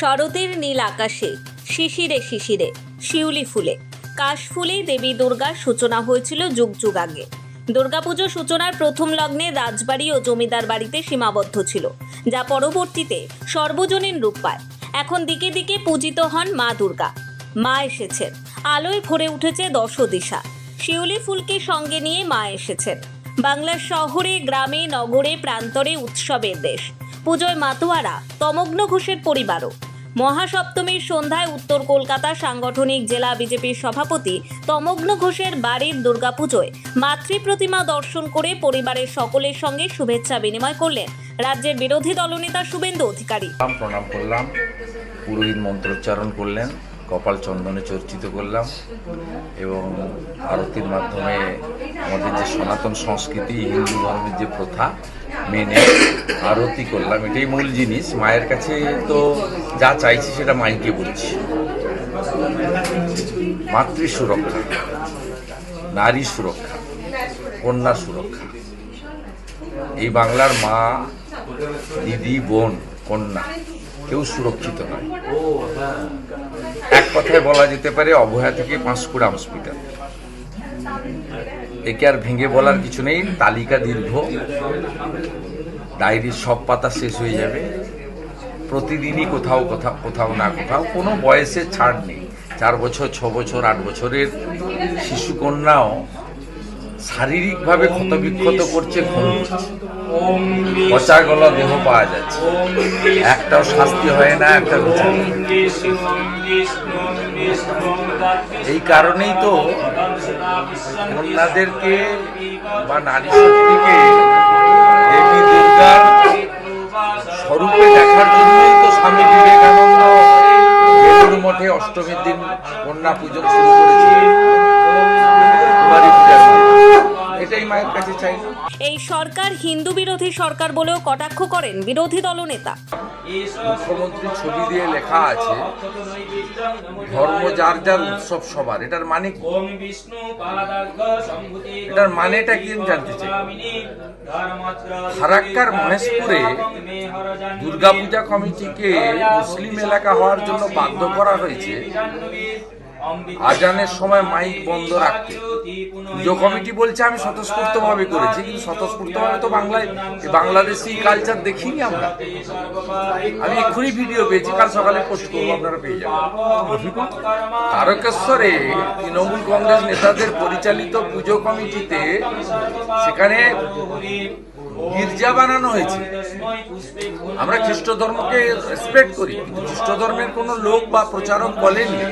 শরতের নীল আকাশে, শিশিরে শিশিরে, শিউলি ফুলে। কাশ ফুলেই দেবী দুর্গার সূচনা হয়েছিল যুগ যুগ আগে। দুর্গাপুজো সূচনার প্রথম লগ্নে রাজবাড়ি ও জমিদার বাড়িতে সীমাবদ্ধ ছিল, যা পরবর্তীতে সর্বজনীন রূপ পায়। এখন দিকে দিকে পূজিত হন মা দুর্গা। মা এসেছেন। আলোয় ভরে উঠেছে দশ দিশা শিউলি ফুলকে সঙ্গে নিয়ে মা এসেছেন। বাংলার শহরে, গ্রামে, নগরে, প্রান্তরে উৎসবের দেশ। পুজোয় মাতোয়ারা, তমগ্ন ঘোষের পরিবারও। মহাসপ্তমীর সন্ধ্যায় উত্তর কলকাতা সাংগঠনিক জেলা বিজেপির সভাপতি তমগ্ন ঘোষের বাড়ির দুর্গাপুজোয় মাতৃ প্রতিমা দর্শন করে পরিবারের সকলের সঙ্গে শুভেচ্ছা বিনিময় করলেন রাজ্যের বিরোধী দলনেতা শুভেন্দু অধিকারী। প্রণাম প্রণাম করলাম। পুরোহিত মন্ত্রোচ্চারণ করলেন, কপাল চন্দনে চর্চিত করলাম এবং আরতির মাধ্যমে আমাদের যে সনাতন সংস্কৃতি, হিন্দু ধর্মের যে প্রথা মেনে আরতি করলাম। এটাই মূল জিনিস। মায়ের কাছে তো যা চাইছি সেটা মাইকে বলছি। মাতৃ সুরক্ষা, নারী সুরক্ষা, কন্যা সুরক্ষা। এই বাংলার মা, দিদি, বোন, কন্যা কেউ সুরক্ষিত নয়। এক কথায় বলা যেতে পারে, অবহেলা থেকে পাঁশকুড়া হসপিটাল একে আর ভেঙে বলার কিছু নেই, তালিকা দীর্ঘ, ডায়েরির সব পাতা শেষ হয়ে যাবে। প্রতিদিনই কোথাও কোথাও কোথাও না কোথাও কোনো বয়সে ছাড় নেই। চার বছর, ছ বছর, আট বছরের শিশু কন্যাও শারীরিকভাবে ক্ষতবিক্ষত করছে করছে পচা গলা দেহ পাওয়া যাচ্ছে। একটাও শাস্তি হয় না, একটা এই কারণেই তো কন্যাদেরকে বা নারী শক্তিকে দেবী দুর্গার স্বরূপে দেখার জন্যই তো স্বামী বিবেকানন্দ মঠে অষ্টমীর দিন কন্যা পুজো শুরু মাধ্যমে। এটাই মায়ের কাছে চাই। এই সরকার হিন্দু বিরোধী সরকার বলেও কটাক্ষ করেন বিরোধী দলনেতা। মুখ্যমন্ত্রীর ছবি দিয়ে লেখা আছে ধর্ম যার যার উৎসব সবার এটার মানে কি? এটার মানেটা কি আমি জানতে চাই। ফারাক্কার মহেশপুরে দুর্গাপূজা কমিটিকে মুসলিম এলাকা হওয়ার জন্য বাধ্য করা হয়েছে। আজানের সময় মাইক বন্ধ রাখতে। পুজো কমিটি বলছে, আমি স্বতঃস্ফূর্ত ভাবে করেছি, কিন্তু স্বতঃস্ফূর্ত ভাবে তো বাংলায় বাংলাদেশি কালচার দেখিনি আমরা। আমি এক্ষুনি ভিডিও পেয়েছি, কাল সকালে পোস্ট করব, আপনারা পেয়ে যাবেন। তারকেশ্বরে তৃণমূল কংগ্রেস নেতাদের পরিচালিত পুজো কমিটিতে সেখানে গির্জা বানানো হয়েছে। আমরা খ্রিস্ট ধর্মকে রেসপেক্ট করি, কিন্তু খ্রিস্ট ধর্মের কোনো লোক বা প্রচারক বলেনি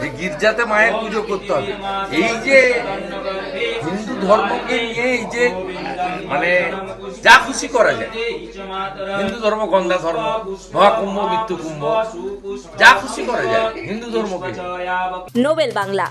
যে গির্জাতে মায়ের পুজো করতে হবে। এই যে হিন্দু ধর্মকে নিয়ে এই যে মানে যা খুশি করা যায়, হিন্দু ধর্ম গন্ধা ধর্ম, মহাকুম্ভ মৃত্যু কুম্ভ যা খুশি করা যায় হিন্দু ধর্মকে। নোবেল বাংলা।